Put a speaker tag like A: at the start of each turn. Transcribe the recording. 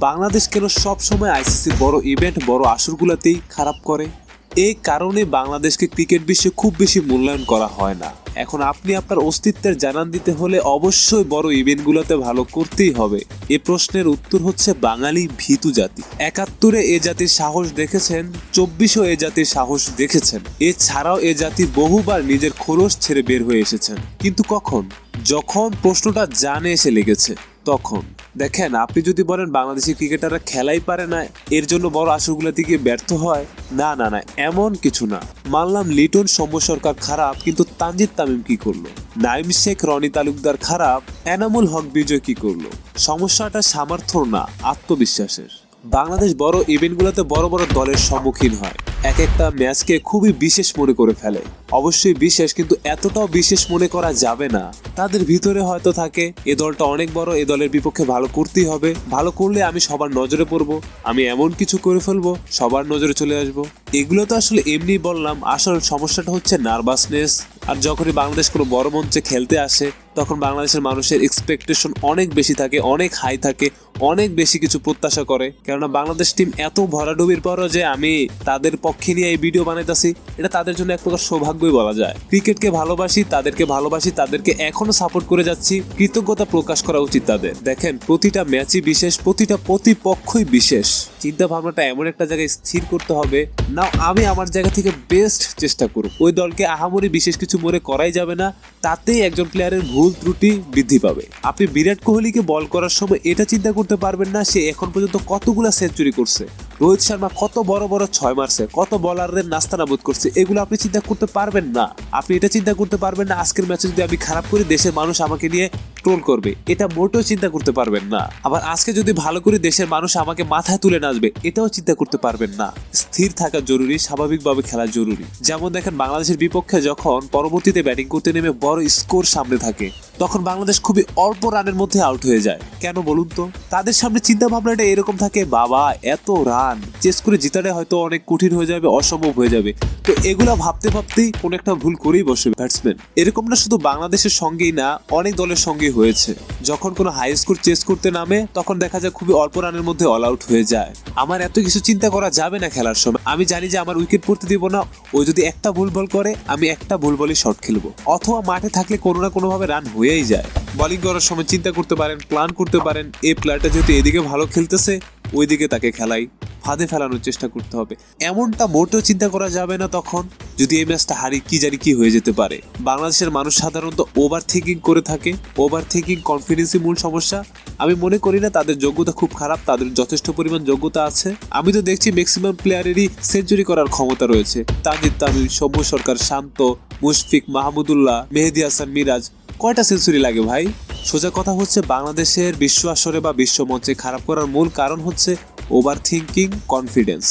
A: বাংলাদেশ কেন সবসময় আইসিসির বড় ইভেন্ট বড় আসরগুলোতেই খারাপ করে? এই কারণে বাংলাদেশকে ক্রিকেট বিশ্বে খুব বেশি মূল্যায়ন করা হয় না। এখন আপনি আপনার অস্তিত্বের জানান দিতে হলে অবশ্যই বড় ইভেন্টগুলোতে ভালো করতেই হবে। এ প্রশ্নের উত্তর হচ্ছে বাঙালি ভীতু জাতি। একাত্তরে এ জাতির সাহস দেখেছেন, চব্বিশও এ জাতির সাহস দেখেছেন। এছাড়াও এ জাতি বহুবার নিজের খোলস ছেড়ে বের হয়ে এসেছেন। কিন্তু কখন? যখন প্রশ্নটা জানে এসে লেগেছে, তখন। দেখেন, আপনি যদি বলেন বাংলাদেশি ক্রিকেটাররা খেলাই পারে না, এর জন্য বড় আসরগুলোতে গিয়ে ব্যর্থ হয়, না না না, এমন কিছু না। মানলাম লিটন সৌম্য সরকার খারাপ, কিন্তু তানজিদ তামিম কি করল? নাইম শেখ, রনি তালুকদার খারাপ, এনামুল হক বিজয় কি করল? সমস্যাটা সামর্থ্য না, আত্মবিশ্বাসের। বাংলাদেশ বড় ইভেন্টগুলোতে বড় বড় দলের সম্মুখীন হয়। এক একটা ম্যাচকে খুবই বিশেষ মনে করে ফেলে। অবশ্যই বিশেষ, কিন্তু এতটাও বিশেষ মনে করা যাবে না। তাদের ভিতরে হয়তো থাকে, এ দলটা অনেক বড়, এ দলের বিপক্ষে ভালো করতেই হবে। ভালো করলে আমি সবার নজরে পড়ব, আমি এমন কিছু করে ফেলব, সবার নজরে চলে আসব। এগুলো তো আসলে এমনি বললাম, আসল সমস্যাটা হচ্ছে নার্ভাসনেস আর যখনই বাংলাদেশ কোনো বড় মঞ্চে খেলতে আসে, তখন বাংলাদেশের মানুষের এক্সপেকটেশন অনেক বেশি থাকে, অনেক হাই থাকে, অনেক বেশি কিছু প্রত্যাশা করে। কেননা বাংলাদেশ টিম এত ভরাডুবির পরও যে আমি তাদের পক্ষে নিয়ে এই ভিডিও বানাইতেছি, এটা তাদের জন্য এক প্রকার সৌভাগ্যই বলা যায়। ক্রিকেটকে ভালোবাসি, তাদেরকে ভালোবাসি, তাদেরকে এখনও সাপোর্ট করে যাচ্ছি, কৃতজ্ঞতা প্রকাশ করা উচিত তাদের। দেখেন, প্রতিটা ম্যাচই বিশেষ, প্রতিটা প্রতিপক্ষই বিশেষ। চিন্তা ভাবনাটা এমন একটা জায়গায় স্থির করতে হবে না আমি আমার জায়গা থেকে বেস্ট চেষ্টা করব ওই দলকে আহামরি বিশেষ কিছু মনে করাই যাবে না, তাতেই একজন প্লেয়ারের ভুল ত্রুটি বৃদ্ধি পাবে। আপনি বিরাট কোহলিকে বল করার সময় এটা চিন্তা করতে পারবেন না, সে এখন পর্যন্ত কতগুলা সেঞ্চুরি করছে। রোহিত শর্মা কত বড় বড় ছয় মারছে, কত বলারদের নাস্তানাবুদ করছে, এগুলো আপনি চিন্তা করতে পারবেন না। আপনি এটা চিন্তা করতে পারবেন না, আজকের ম্যাচে যদি আমি খারাপ করি, দেশের মানুষ আমাকে নিয়ে ট্রোল করবে, এটা মোটেও চিন্তা করতে পারবেন না। আবার আজকে যদি ভালো করে দেশের মানুষ আমাকে মাথায় তুলে নাচবে, এটাও চিন্তা করতে পারবেন না। স্থির থাকা জরুরি, স্বাভাবিকভাবে খেলা জরুরি। যেমন দেখেন, বাংলাদেশের বিপক্ষে যখন পরবর্তীতে ব্যাটিং করতে নেমে বড় স্কোর সামনে থাকে, তখন বাংলাদেশ খুবই অল্প রানের মধ্যে আউট হয়ে যায়। কেন বলুন তো? তাদের সামনে চিন্তা ভাবনাটা এরকম থাকে, বাবা, এত রান চেস করে জিতাটা হয়তো অনেক কঠিন হয়ে যাবে, অসম্ভব হয়ে যাবে। তো এগুলা ভাবতে ভাবতেই কোন একটা ভুল করেই বসে ব্যাটসম্যান এরকম না শুধু বাংলাদেশের সঙ্গেই না, অনেক দলের সঙ্গে হয়েছে। যখন কোনো হাই স্কোর চেস করতে নামে, তখন দেখা যায় খুবই অল্প রানের মধ্যে অল আউট হয়ে যায়। আমার এত কিছু চিন্তা করা যাবে না খেলার সময়। আমি জানি যে আমার উইকেট পড়তে দিব না। ও যদি একটা ভুল বল করে, আমি একটা ভুল বলে শট খেলব। অথবা মাঠে থাকলে কোনো না কোনোভাবে রান হয়েই যায়। বোলিং করার সময় চিন্তা করতে পারেন প্ল্যান করতে পারেন। এই প্লেয়ারটা যেহেতু এদিকে ভালো খেলতেছে, ওইদিকে তাকে খেলাই। ফাঁদে ফেলানোর চেষ্টা করতে হবে। এমনটা মোটেও চিন্তা করা যাবে না তখন, যদি এই ম্যাচটা হারি কি জানি কি হয়ে যেতে পারে। বাংলাদেশের মানুষ সাধারণত ওভার থিঙ্কিং করে থাকে। ওভার থিঙ্কিং কনফিডেন্সই মূল সমস্যা। আমি মনে করি না তাদের যোগ্যতা খুব খারাপ, তাদের যথেষ্ট পরিমাণ যোগ্যতা আছে। আমি তো দেখছি ম্যাক্সিমাম প্লেয়ারেরই সেঞ্চুরি করার ক্ষমতা রয়েছে। তাজিদ তামিম সৌম্য সরকার, শান্ত, মুশফিক, মাহমুদুল্লাহ, মেহেদি হাসান, মিরাজ, কয়টা সেঞ্চুরি লাগে ভাই? সোজা কথা হচ্ছে বাংলাদেশের বিশ্ব আসরে বা বিশ্ব মঞ্চে খারাপ করার মূল কারণ হচ্ছে ওভার থিঙ্কিং কনফিডেন্স